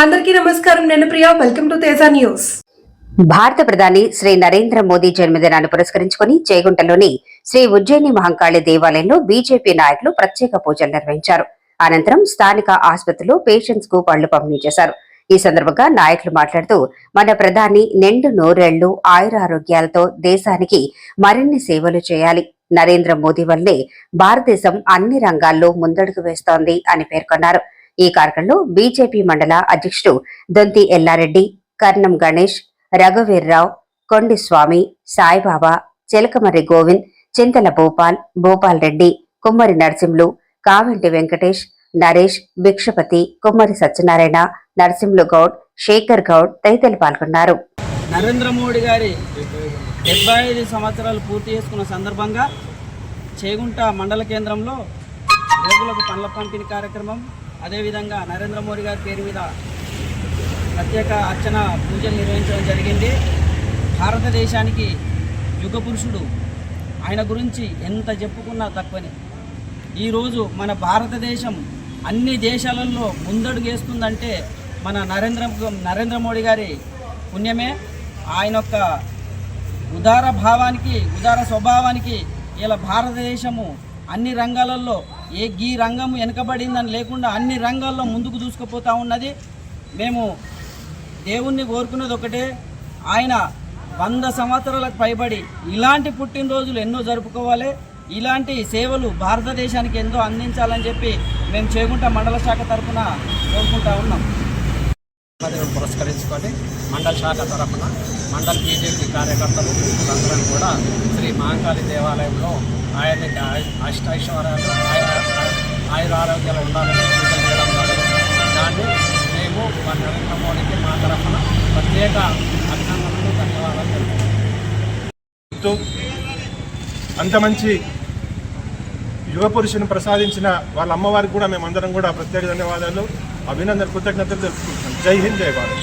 అందరికీ నమస్కారం. నేను Priya. Welcome to Teja news భారత ప్రధాని శ్రీ నరేంద్ర మోదీ జన్మదినాన్ని పురస్కరించుకుని చేగుంటలోని శ్రీ ఉజ్జయిని మహంకాళి దేవాలయంలో బీజేపీ నాయకులు ప్రత్యేక పూజలు నిర్వహించారు. అనంతరం స్థానిక ఆసుపత్రిలో పేషెంట్స్కు పళ్ళు పంపిణీ చేశారు. ఈ సందర్భంగా నాయకులు మాట్లాడుతూ మన ప్రధాని నిండు నూరేళ్ళు ఆయురారోగ్యాలతో దేశానికి మరిన్ని సేవలు చేయాలి. నరేంద్ర మోదీ వల్లే భారతదేశం అన్ని రంగాల్లో ముందడుగు వేస్తోంది అని పేర్కొన్నారు. ఈ కార్యక్రమంలో బీజేపీ మండల అధ్యక్షుడు దొంతి ఎల్లారెడ్డి కర్ణం గణేష్ రఘువీర్రావు కొండి స్వామి సాయిబాబా చిలకమర్రి గోవింద్ చింతల భూపాల్ భూపాల్ రెడ్డి కుమ్మరి నరసింహులు కావెంటి వెంకటేష్ నరేష్ భిక్షపతి కుమ్మరి సత్యనారాయణ నరసింహులు గౌడ్ శేఖర్ గౌడ్ తదితరులు పాల్గొన్నారు. నరేంద్ర మోడీ గారి డెబ్బై ఐదు సంవత్సరాలు పూర్తి చేసుకున్న సందర్భంగా చేగుంట మండల కేంద్రంలో రైతులకు పండ్ల పంపిణీ కార్యక్రమం అదేవిధంగా నరేంద్ర మోడీ గారి పేరు మీద ప్రత్యేక అర్చన పూజలు నిర్వహించడం జరిగింది. భారతదేశానికి యుగ పురుషుడు ఆయన గురించి ఎంత చెప్పుకున్నా తక్కువని. ఈరోజు మన భారతదేశం అన్ని దేశాలలో ముందడుగేస్తుందంటే మన నరేంద్ర నరేంద్ర మోడీ గారి పుణ్యమే. ఆయన యొక్క ఉదార భావానికి ఉదార స్వభావానికి ఇలా భారతదేశము అన్ని రంగాలలో ఏ గీ రంగం వెనుకబడిందని లేకుండా అన్ని రంగాల్లో ముందుకు దూసుకుపోతూ ఉన్నది. మేము దేవుణ్ణి కోరుకున్నది ఒకటే ఆయన వంద సంవత్సరాలకు పైబడి ఇలాంటి పుట్టినరోజులు ఎన్నో జరుపుకోవాలి. ఇలాంటి సేవలు భారతదేశానికి ఎంతో అందించాలని చెప్పి మేము చేగుంట మండల శాఖ తరఫున కోరుకుంటా ఉన్నాం. పురస్కరించుకొని మండల శాఖ తరఫున మండల బీజేపీ కార్యకర్తలు అందరం కూడా శ్రీ మహాకాళి దేవాలయంలో ఆయనకి అష్టైశ్వర్యాలు ఆయన ఆయుర ఆరోగ్యాలు ఉండాలని చేయడం దాన్ని మేము మా నరేంద్ర మోడీకి మా తరఫున ప్రత్యేక అభినందనలు ధన్యవాదాలు తెలుపుతున్నాం అంత మంచి యువ పురుషుని ప్రసాదించిన వాళ్ళ అమ్మవారికి కూడా మేమందరం కూడా ప్రత్యేక ధన్యవాదాలు అభినందన కృతజ్ఞతలు తెలుపుకుంటున్నాం. జై హింద్ జై భారత్.